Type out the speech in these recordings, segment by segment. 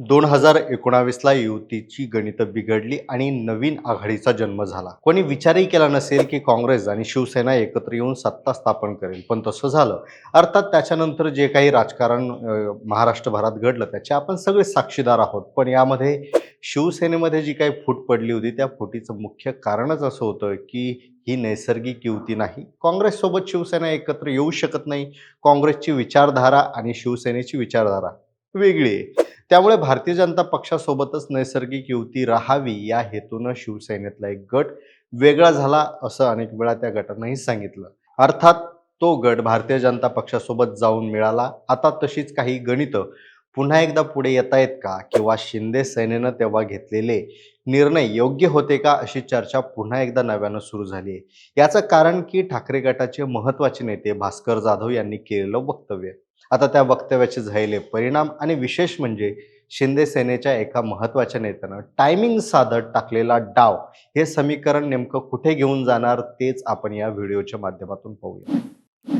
दोन हजार एकोणावीसला युतीची गणितं बिघडली आणि नवीन आघाडीचा जन्म झाला. कोणी विचारही केला नसेल की काँग्रेस आणि शिवसेना एकत्र येऊन सत्ता स्थापन करेल पण तसं झालं. अर्थात त्याच्यानंतर जे काही राजकारण महाराष्ट्रभरात घडलं त्याचे आपण सगळे साक्षीदार आहोत. पण यामध्ये शिवसेनेमध्ये जी काही फूट पडली होती त्या फुटीचं मुख्य कारणच असं होतं की ही नैसर्गिक युती नाही. काँग्रेससोबत शिवसेना एकत्र येऊ शकत नाही. काँग्रेसची विचारधारा आणि शिवसेनेची विचारधारा वेगळी आहे. त्यामुळे भारतीय जनता पक्षासोबतच नैसर्गिक युती राहावी या हेतूनं शिवसेनेतला एक गट वेगळा झाला असं अनेक वेळा त्या गटांनाही सांगितलं. अर्थात तो गट भारतीय जनता पक्षासोबत जाऊन मिळाला. आता तशीच काही गणितं पुन्हा एकदा पुढे येत आहेत का? किंवा शिंदे सेनेनं तेव्हा घेतलेले निर्णय योग्य होते का? अशी चर्चा पुन्हा एकदा नव्यानं सुरू झाली आहे. याचं कारण की ठाकरे गटाचे महत्त्वाचे नेते भास्कर जाधव यांनी केलेलं वक्तव्य. आता त्या वक्तव्याचे झालेले परिणाम आणि विशेष म्हणजे शिंदे सेनेच्या एका महत्त्वाच्या नेत्यानं टायमिंग साधत टाकलेला डाव हे समीकरण नेमकं कुठे घेऊन जाणार तेच आपण या व्हिडिओच्या माध्यमातून पाहूया.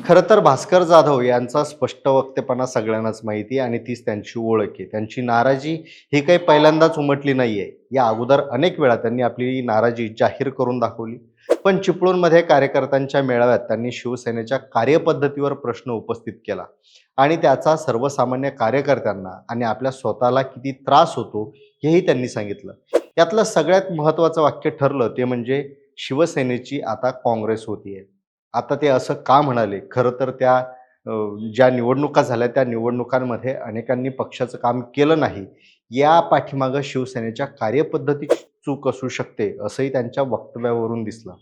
खरं तर भास्कर जाधव यांचा स्पष्ट वक्तेपणा सगळ्यांनाच माहिती आहे आणि तीच त्यांची ओळख आहे. त्यांची नाराजी ही काही पहिल्यांदाच उमटली नाही आहे या अगोदर अनेक वेळा त्यांनी आपली नाराजी जाहीर करून दाखवली. पण चिपळूणमध्ये कार्यकर्त्यांच्या मेळाव्यात त्यांनी शिवसेनेच्या कार्यपद्धतीवर प्रश्न उपस्थित केला. आणि त्याचा सर्वसामान्य कार्यकर्त्यांना आणि आपल्या स्वतःला किती त्रास होतो हेही त्यांनी सांगितलं. यातलं सगळ्यात महत्त्वाचं वाक्य ठरलं ते म्हणजे शिवसेनेची आता काँग्रेस होतीये आता ते असं का म्हणाले? खरं तर त्या ज्या निवडणुका झाल्या त्या निवडणुकांमध्ये अनेकांनी पक्षाचं काम केलं नाही. या पाठीमागं शिवसेनेच्या कार्यपद्धती चूक असू शकते असंही त्यांच्या वक्तव्यावरून दिसलं.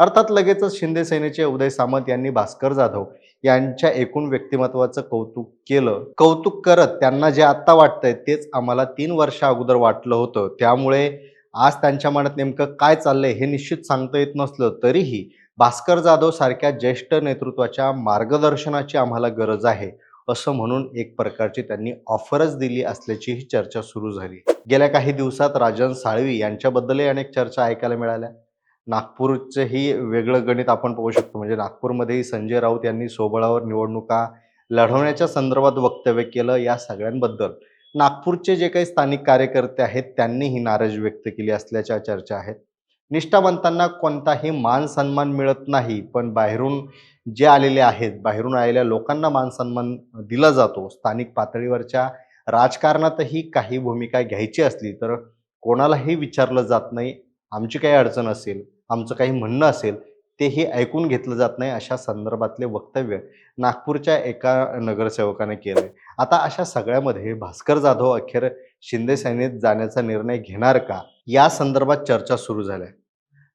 अर्थात लगेचच शिंदे सेनेचे उदय सामंत यांनी भास्कर जाधव यांच्या एकूण व्यक्तिमत्वाचं कौतुक केलं. कौतुक करत त्यांना जे आत्ता वाटतंय तेच आम्हाला तीन वर्ष अगोदर वाटलं होतं. त्यामुळे आज त्यांच्या मनात नेमकं काय चाललंय हे निश्चित सांगता येत नसलं तरीही भास्कर जाधव सारख्या ज्येष्ठ नेतृत्वाच्या मार्गदर्शनाची आम्हाला गरज आहे. असं म्हणून एक प्रकारची त्यांनी ऑफरच दिली असल्याचीही चर्चा सुरू झाली. गेल्या काही दिवसात राजन साळवी यांच्याबद्दलही अनेक चर्चा ऐकायला मिळाल्या. नागपूरचंही वेगळं गणित आपण पाहू शकतो. म्हणजे नागपूरमध्येही संजय राऊत यांनी सोबळावर निवडणुका लढवण्याच्या संदर्भात वक्तव्य केलं या सगळ्यांबद्दल. नागपूरचे जे काही स्थानिक कार्यकर्ते आहेत त्यांनीही नाराजी व्यक्त केली असल्याच्या चर्चा आहेत. निष्ठावंतांना कोणताही मान सन्मान मिळत नाही पण बाहेरून जे आलेले आहेत बाहेरून आलेल्या लोकांना मान सन्मान दिला जातो. स्थानिक पातळीवरच्या राजकारणातही काही भूमिका घ्यायची असली तर कोणालाही विचारलं जात नाही आमची काही अडचण असेल आमचं काही म्हणणं असेल तेही ऐकून घेतलं जात नाही अशा संदर्भातले वक्तव्य नागपूरच्या एका नगरसेवकाने केले. आता अशा सगळ्यामध्ये भास्कर जाधव अखेर शिंदे सेनेत जाण्याचा निर्णय घेणार का? या संदर्भात चर्चा सुरू झाल्या.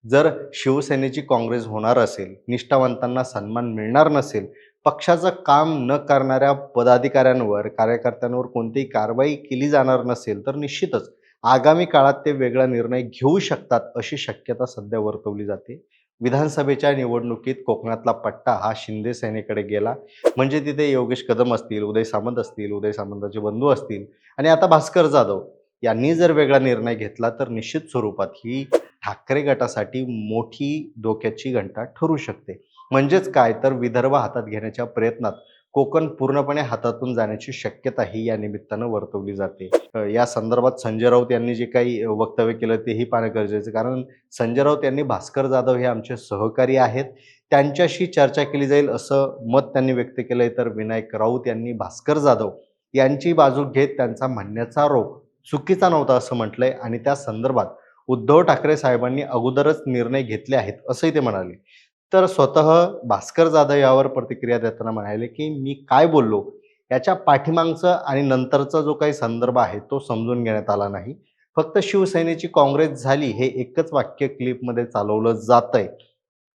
जर शिवसेनेची काँग्रेस होणार असेल निष्ठावंतांना सन्मान मिळणार नसेल पक्षाचं काम न करणाऱ्या पदाधिकाऱ्यांवर कार्यकर्त्यांवर कोणतीही कारवाई केली जाणार नसेल तर निश्चितच आगामी काळात ते वेगळा निर्णय घेऊ शकतात अशी शक्यता सध्या वर्तवली जाते. विधानसभेच्या निवडणुकीत कोकणातला पट्टा हा शिंदे सेनेकडे गेला. म्हणजे तिथे योगेश कदम असतील उदय सामंत असतील उदय सामंताचे बंधू असतील. आणि आता भास्कर जाधव यांनी जर वेगळा निर्णय घेतला तर निश्चित स्वरूपात ही ठाकरे गटासाठी मोठी डोक्याची घंटा ठरू शकते. म्हणजेच काय? तर विदर्भ हातात घेण्याच्या प्रयत्नात कोकण पूर्णपणे हातातून जाण्याची शक्यताही या निमित्तानं वर्तवली जाते. या संदर्भात संजय राऊत यांनी जे काही वक्तव्य केलं तेही पाहणं गरजेचं कारण संजय राऊत यांनी भास्कर जाधव हे आमचे सहकारी आहेत. त्यांच्याशी चर्चा केली जाईल असं मत त्यांनी व्यक्त केलं आहे तर विनायक राऊत यांनी भास्कर जाधव यांची बाजू घेत त्यांचा म्हणण्याचा रोख चुकीचा नव्हता असं म्हटलंय. आणि त्या संदर्भात उद्धव ठाकरे साहेबांनी अगोदरच निर्णय घेतले आहेत असंही ते म्हणाले. तर स्वतः भास्कर जाधव यावर प्रतिक्रिया देताना म्हणाले की मी काय बोललो? याच्या पाठीमागचं आणि नंतरचा जो काही संदर्भ आहे तो समजून घेण्यात आला नाही. फक्त शिवसेनेची काँग्रेस झाली हे एकच वाक्य क्लिपमध्ये चालवलं जातंय.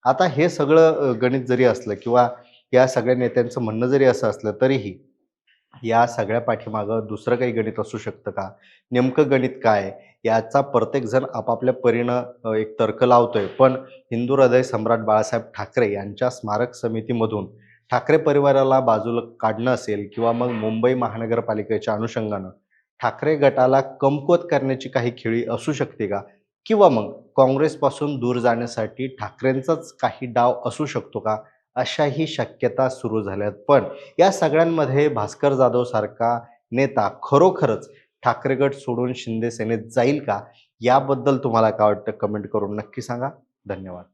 आता हे सगळं गणित जरी असलं किंवा या सगळ्या नेत्यांचं म्हणणं जरी असं असलं तरीही या सगळ्या पाठीमागं दुसरं काही गणित असू शकतं का? नेमकं गणित काय? याचा प्रत्येकजण आपापल्या परीनं एक तर्क लावतोय. पण हिंदू हृदय सम्राट बाळासाहेब ठाकरे यांच्या स्मारक समितीमधून ठाकरे परिवाराला बाजूला काढणं असेल किंवा मग मुंबई महानगरपालिकेच्या अनुषंगानं ठाकरे गटाला कमकुवत करण्याची काही खेळी असू शकते का? किंवा मग काँग्रेसपासून दूर जाण्यासाठी ठाकरेंचाच काही डाव असू शकतो का? अशाही शक्यता सुरू झाल्यात. पण या सगळ्यांमध्ये भास्कर जाधव सारखा नेता खरोखरच ठाकरे गट सोडून शिंदे सेनेत जाईल का? याबद्दल तुम्हाला काय वाटतं? कमेंट करून नक्की सांगा. धन्यवाद.